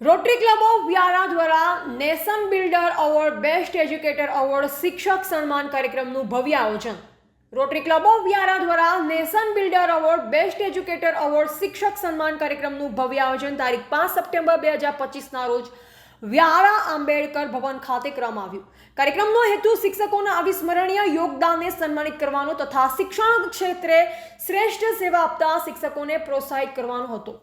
Rotary club of Vyara દ્વારા nation builder award best educator award શિક્ષક સન્માન કાર્યક્રમનું ભવ્ય આયોજન. રોટરી ક્લબ ઓફ વ્યારા દ્વારા nation builder award best educator award શિક્ષક સન્માન કાર્યક્રમનું ભવ્ય આયોજન તારીખ પાંચ સપ્ટેમ્બર બે હજાર પચીસના રોજ વ્યારા આંબેડકર ભવન ખાતે કરવામાં આવ્યું. કાર્યક્રમનો હેતુ શિક્ષકોના અવિસ્મરણીય યોગદાનને સન્માનિત કરવાનો તથા શિક્ષણ ક્ષેત્રે શ્રેષ્ઠ સેવા આપતા શિક્ષકોને પ્રોત્સાહિત કરવાનો હતો.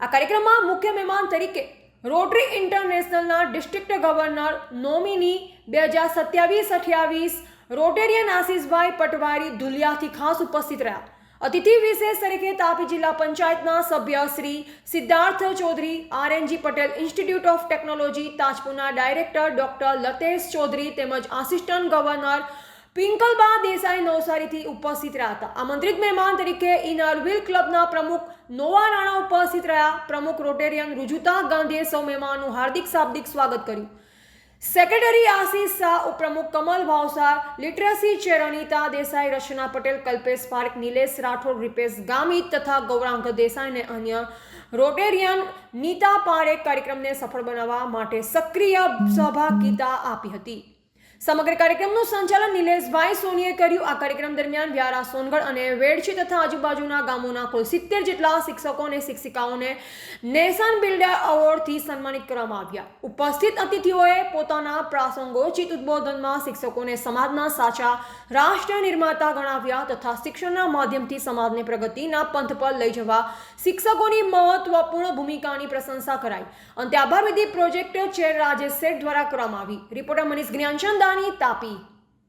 આ કાર્યક્રમમાં મુખ્ય મહેમાન તરીકે રોટરી ઇન્ટરનેશનલના ડિસ્ટ્રિક્ટ ગવર્નર નોમિની બે હજાર સત્યાવીસ અઠ્યાવીસ રોટેરિયન આશીષભાઈ પટવારી ધુલિયાથી ખાસ ઉપસ્થિત રહ્યા. અતિથિ વિશેષ તરીકે તાપી જિલ્લા પંચાયતના સભ્ય Shri Siddharth Chaudhari, RNG Patel institute of technology, તાજપુરના director doctor Latesh Chaudhary તેમજ આસિસ્ટન્ટ ગવર્નર પિંકલબા દેસાઈ નવસારીથી ઉપસ્થિત રહ્યા હતા. આમંત્રિત મહેમાન તરીકે ઇનરવિલ ક્લબના પ્રમુખ નોવા રાણા ઉપસ્થિત રહ્યા. પ્રમુખ રોટેરિયન રુજુતા ગાંધીએ સૌ મહેમાનનું હાર્દિક શાબ્દિક સ્વાગત કર્યું. સેક્રેટરી આશીષ શાહ, ઉપપ્રમુખ Kamal Bhavsar, literacy chair Anita Desai, Rachana Patel, Kalpesh park, Nilesh Rathod, Ripesh Gamit તથા ગૌરાંગ દેસાઈ અને અન્ય રોટેરિયન નીતા પારેખ કાર્યક્રમને સફળ બનાવવા માટે સક્રિય સહભાગિતા આપી હતી. સમગ્ર કાર્યક્રમનું સંચાલન નિલેશભાઈ સોનીએ કર્યું. આ કાર્યક્રમ દરમિયાન વ્યારા સોનગઢ અને વેડછી તથા આજુબાજુના ગામોના કુલ સિત્તેર જેટલા શિક્ષકો અને શિક્ષિકાઓને નેશન બિલ્ડર એવોર્ડથી સન્માનિત કરવામાં આવ્યા. ઉપસ્થિત અતિથિઓએ પોતાના પ્રાસંગોચિત ઉદબોધનમાં શિક્ષકોને સમાજના સાચા રાષ્ટ્ર નિર્માતા ગણાવ્યા તથા શિક્ષણના માધ્યમથી સમાજને પ્રગતિના પંથ પર લઈ જવા શિક્ષકોની મહત્વપૂર્ણ ભૂમિકાની પ્રશંસા કરાઈ. અંતે આભાર વિધિ પ્રોજેક્ટ ચેર રાજેશ શેઠ દ્વારા કરવામાં આવી. રિપોર્ટર મનીષ જ્ઞાનચંદાની તાપી